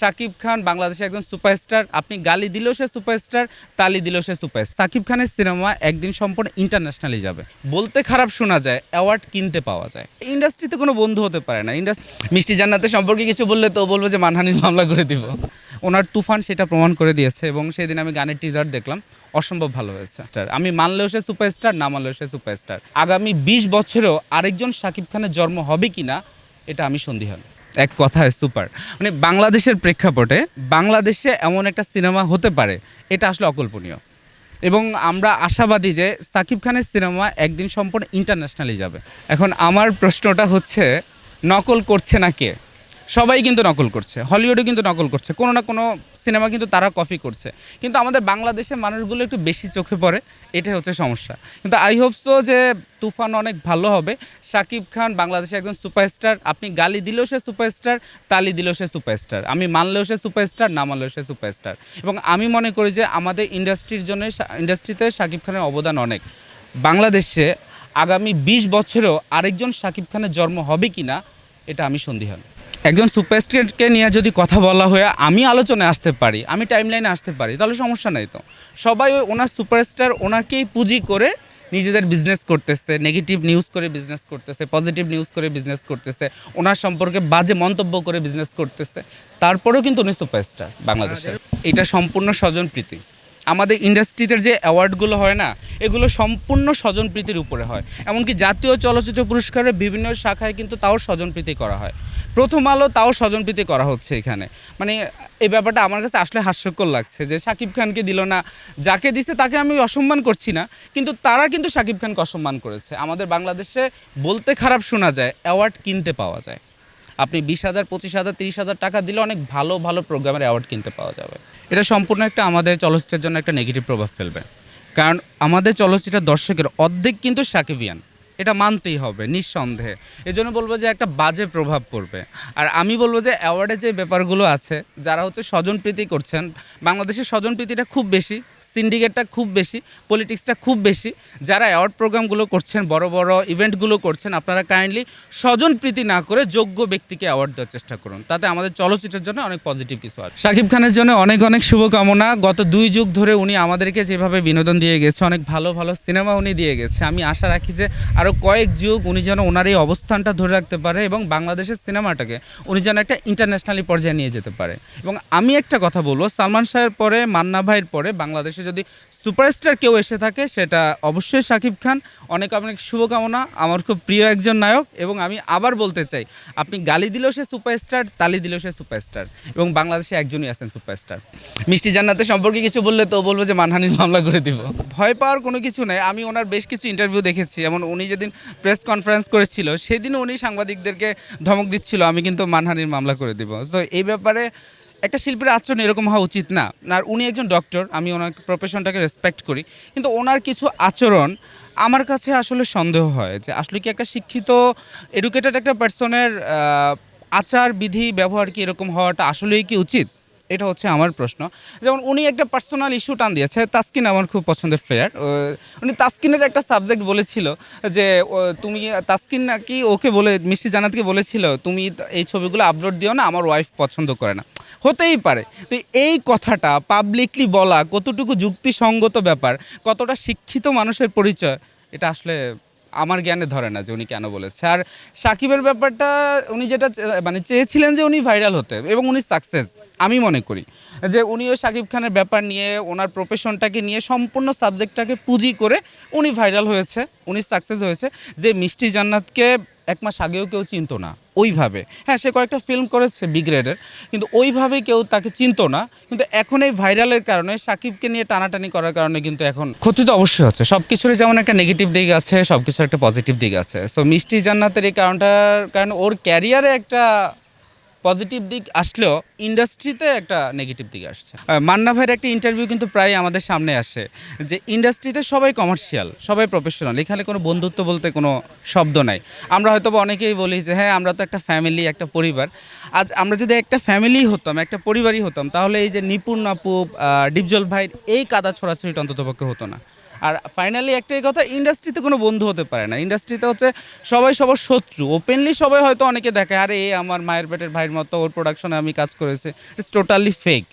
শাকিব খান বাংলাদেশের একজন সুপারস্টার। আপনি গালি দিলেও সে সুপারস্টার, তালি দিলেও সে সুপারস্টার। শাকিব খানের সিনেমা একদিন সম্পূর্ণ ইন্টারন্যাশনালি যাবে। বলতে খারাপ শোনা যায় অ্যাওয়ার্ড কিনতে পাওয়া যায়। ইন্ডাস্ট্রিতে কোনো বন্ধু হতে পারে না। ইন্ডাস্ট্রি মিষ্টি জান্নাতের সম্পর্কে কিছু বললে তো বলব যে, মানহানির মামলা করে দিব। ওনার তুফান সেটা প্রমাণ করে দিয়েছে এবং সেদিন আমি গানের টিজার দেখলাম। অসম্ভব ভালো হয়েছে। আমি মানলেও সে সুপারস্টার, না মানলেও সে সুপারস্টার। আগামী বিশ বছরেও আরেকজন শাকিব খানের জন্ম হবে কি না এটা আমি সন্দিহান এক কথায় সুপার। মানে বাংলাদেশের প্রেক্ষাপটে বাংলাদেশে এমন একটা সিনেমা হতে পারে, এটা আসলে অকল্পনীয়। এবং আমরা আশাবাদী যে সাকিব খানের সিনেমা একদিন সম্পূর্ণ ইন্টারন্যাশনালি যাবে। এখন আমার প্রশ্নটা হচ্ছে, নকল করছে না কে? সবাই কিন্তু নকল করছে হলিউডে কিন্তু নকল করছে, কোনো না কোনো সিনেমা কিন্তু তারা কপি করছে। কিন্তু আমাদের বাংলাদেশের মানুষগুলো একটু বেশি চোখে পড়ে, এটাই হচ্ছে সমস্যা। কিন্তু আই হোপ সো যে তুফান অনেক ভালো হবে। শাকিব খান বাংলাদেশে একজন সুপারস্টার আপনি গালি দিলেও সে সুপারস্টার তালি দিলেও সে সুপারস্টার আমি মানলেও সে সুপারস্টার না মানলেও সে সুপারস্টার এবং আমি মনে করি যে আমাদের ইন্ডাস্ট্রির জন্য ইন্ডাস্ট্রিতে শাকিব খানের অবদান অনেক। বাংলাদেশে আগামী বিশ বছরেও আরেকজন শাকিব খানের জন্ম হবে কি না এটা আমি সন্দিহান। একজন সুপারস্টারকে নিয়ে যদি কথা বলা হয়ে আমি আলোচনায় আসতে পারি আমি টাইমলাইনে আসতে পারি তাহলে সমস্যা নেই তো। সবাই ওই ওনার সুপারস্টার ওনাকেই পুঁজি করে নিজেদের বিজনেস করতেছে নেগেটিভ নিউজ করে বিজনেস করতেছে পজিটিভ নিউজ করে বিজনেস করতেছে ওনার সম্পর্কে বাজে মন্তব্য করে বিজনেস করতেছে তারপরেও কিন্তু উনি সুপারস্টার বাংলাদেশের। এটা সম্পূর্ণ স্বজনপ্রীতি। আমাদের ইন্ডাস্ট্রিতে যে অ্যাওয়ার্ডগুলো হয় না এগুলো সম্পূর্ণ স্বজনপ্রীতির উপরে হয়। এমনকি জাতীয় চলচ্চিত্র পুরস্কারের বিভিন্ন শাখায় কিন্তু তাও স্বজনপ্রীতি করা হয়। প্রথম আলো তাও স্বজনপ্রীতি করা হচ্ছে এখানে। মানে এই ব্যাপারটা আমার কাছে আসলে হাস্যকর লাগছে যে শাকিব খানকে দিল না, যাকে দিছে তাকে আমি অসম্মান করছি না, কিন্তু তারা কিন্তু শাকিব খানকে অসম্মান করেছে। আমাদের বাংলাদেশে বলতে খারাপ শোনা যায় অ্যাওয়ার্ড কিনতে পাওয়া যায়। আপনি বিশ হাজার, পঁচিশ হাজার, তিরিশ হাজার টাকা দিলে অনেক ভালো ভালো প্রোগ্রামের অ্যাওয়ার্ড কিনতে পাওয়া যাবে। এটা সম্পূর্ণ একটা আমাদের চলচ্চিত্রের জন্য একটা নেগেটিভ প্রভাব ফেলবে। কারণ আমাদের চলচ্চিত্রের দর্শকের অর্ধেক কিন্তু সাকিবিয়ান। এটা মানতেই হবে, নিঃসন্দেহে। এই জন্য বলব যে একটা বাজে প্রভাব পড়বে। আর আমি বলব যে অ্যাওয়ার্ডে যে ব্যাপারগুলো আছে, যারা হচ্ছে স্বজনপ্রীতি করছেন, বাংলাদেশের স্বজনপ্রীতিটা খুব বেশি। সিন্ডিকেটটা খুব বেশি, পলিটিক্সটা খুব বেশি। যারা অ্যাওয়ার্ড প্রোগ্রামগুলো করছেন, বড় বড় ইভেন্টগুলো করছেন, আপনারা কাইন্ডলি স্বজনপ্রীতি না করে যোগ্য ব্যক্তিকে অ্যাওয়ার্ড দেওয়ার চেষ্টা করুন। তাতে আমাদের চলচ্চিত্রের জন্য অনেক পজিটিভ কিছু আছে। শাকিব খানের জন্য অনেক অনেক শুভকামনা। গত দুই যুগ ধরে উনি আমাদেরকে যেভাবে বিনোদন দিয়ে গেছে, অনেক ভালো ভালো সিনেমা উনি দিয়ে গেছে। আমি আশা রাখি যে আরও কয়েক যুগ উনি যেন ওনার এই অবস্থানটা ধরে রাখতে পারে এবং বাংলাদেশের সিনেমাটাকে উনি যেন একটা ইন্টারন্যাশনালি পর্যায়ে নিয়ে যেতে পারে। এবং আমি একটা কথা বলব, সালমান শাহের পরে, মান্না ভাইয়ের পরে বাংলাদেশে যদি সুপারস্টার কেউ এসে থাকে, সেটা অবশ্যই শাকিব খান। অনেক অনেক শুভকামনা। আমার খুব প্রিয় একজন নায়ক এবং আমি আবার বলতে চাই, আপনি গালি দিলেও সে সুপারস্টার, তালি দিলেও সে সুপারস্টার এবং বাংলাদেশে একজনই আছেন সুপারস্টার। মিষ্টি জান্নাতের সম্পর্কে কিছু বললে তো বলব যে মানহানির মামলা করে দিব। ভয় পাওয়ার কোনো কিছু নেই। আমি ওনার বেশ কিছু ইন্টারভিউ দেখেছি। যেমন উনি যেদিন প্রেস কনফারেন্স করেছিল সেদিন উনি সাংবাদিকদেরকে ধমক দিচ্ছিল, আমি কিন্তু মানহানির মামলা করে দিব। তো এই ব্যাপারে একটা শিল্পীর আচরণ এরকম হওয়া উচিত না। আর উনি একজন ডক্টর আমি ওনার প্রফেশনটাকে রেসপেক্ট করি। কিন্তু ওনার কিছু আচরণ আমার কাছে আসলে সন্দেহ হয় যে আসলে কি একটা শিক্ষিত এডুকেটেড একটা পার্সনের আচার বিধি ব্যবহার কি এরকম হওয়াটা আসলেই কি উচিত? এটা হচ্ছে আমার প্রশ্ন। যেমন উনি একটা পার্সোনাল ইস্যু টান দিয়েছে, তাসকিন আমার খুব পছন্দের প্লেয়ার উনি তাসকিনের একটা সাবজেক্ট বলেছিল যে তুমি তাসকিন নাকি ওকে বলে, মিষ্টি জানাতকে বলেছিল, তুমি এই ছবিগুলো আপলোড দিও না, আমার ওয়াইফ পছন্দ করে না। হতেই পারে। তো এই কথাটা পাবলিকলি বলা কতটুকু যুক্তিসঙ্গত ব্যাপার, কতটা শিক্ষিত মানুষের পরিচয়, এটা আসলে আমার জ্ঞানে ধরে না যে উনি কেন বলেছে। আর সাকিবের ব্যাপারটা উনি যেটা মানে চেয়েছিলেন যে উনি ভাইরাল হতে এবং উনি সাকসেস আমি মনে করি। যে উনিও সাকিব খানের ব্যাপার নিয়ে, ওনার প্রফেশনটাকে নিয়ে সম্পূর্ণ সাবজেক্টটাকে পুঁজি করে উনি ভাইরাল হয়েছে, উনি সাকসেস হয়েছে। যে মিষ্টি জান্নাতকে এক মাস আগেও কেউ চিনত না, ওইভাবে। হ্যাঁ সে কয়েকটা ফিল্ম করেছে বিগ্রেডের কিন্তু ওইভাবে কেউ তাকে চিনতো না। কিন্তু এখন এই ভাইরালের কারণে, সাকিবকে নিয়ে টানাটানি করার কারণে কিন্তু এখন ক্ষতি তো অবশ্যই হচ্ছে। সব কিছুরই যেমন একটা নেগেটিভ দিক আছে সব কিছুর একটা পজিটিভ দিক আছে। সো মিষ্টি জান্নাতের এই কারণটার, কারণ ওর ক্যারিয়ারে একটা পজিটিভ দিক আসলেও ইন্ডাস্ট্রিতে একটা নেগেটিভ দিক আসছে। মান্না ভাইয়ের একটা ইন্টারভিউ কিন্তু প্রায় আমাদের সামনে আসে যে ইন্ডাস্ট্রিতে সবাই কমার্শিয়াল সবাই প্রফেশনাল এখানে কোনো বন্ধুত্ব বলতে কোনো শব্দ নাই। আমরা হয়তো অনেকেই বলি যে হ্যাঁ আমরা তো একটা ফ্যামিলি একটা পরিবার। আজ আমরা যদি একটা ফ্যামিলি হতাম, একটা পরিবারই হতাম, তাহলে এই যে নিপুণ আপু ডিপজল ভাই, এই কাদা ছড়াছড়িটা অন্ততপক্ষে হতো না। আর ফাইনালি একটাই কথা ইন্ডাস্ট্রিতে কোনো বন্ধু হতে পারে না। ইন্ডাস্ট্রিতে হচ্ছে সবাই সবার শত্রু। ওপেনলি সবাই হয়তো অনেকে দেখে আরে আমার মায়ের পেটের ভাইয়ের মতো, ওর প্রোডাকশনে আমি কাজ করেছি। It's totally fake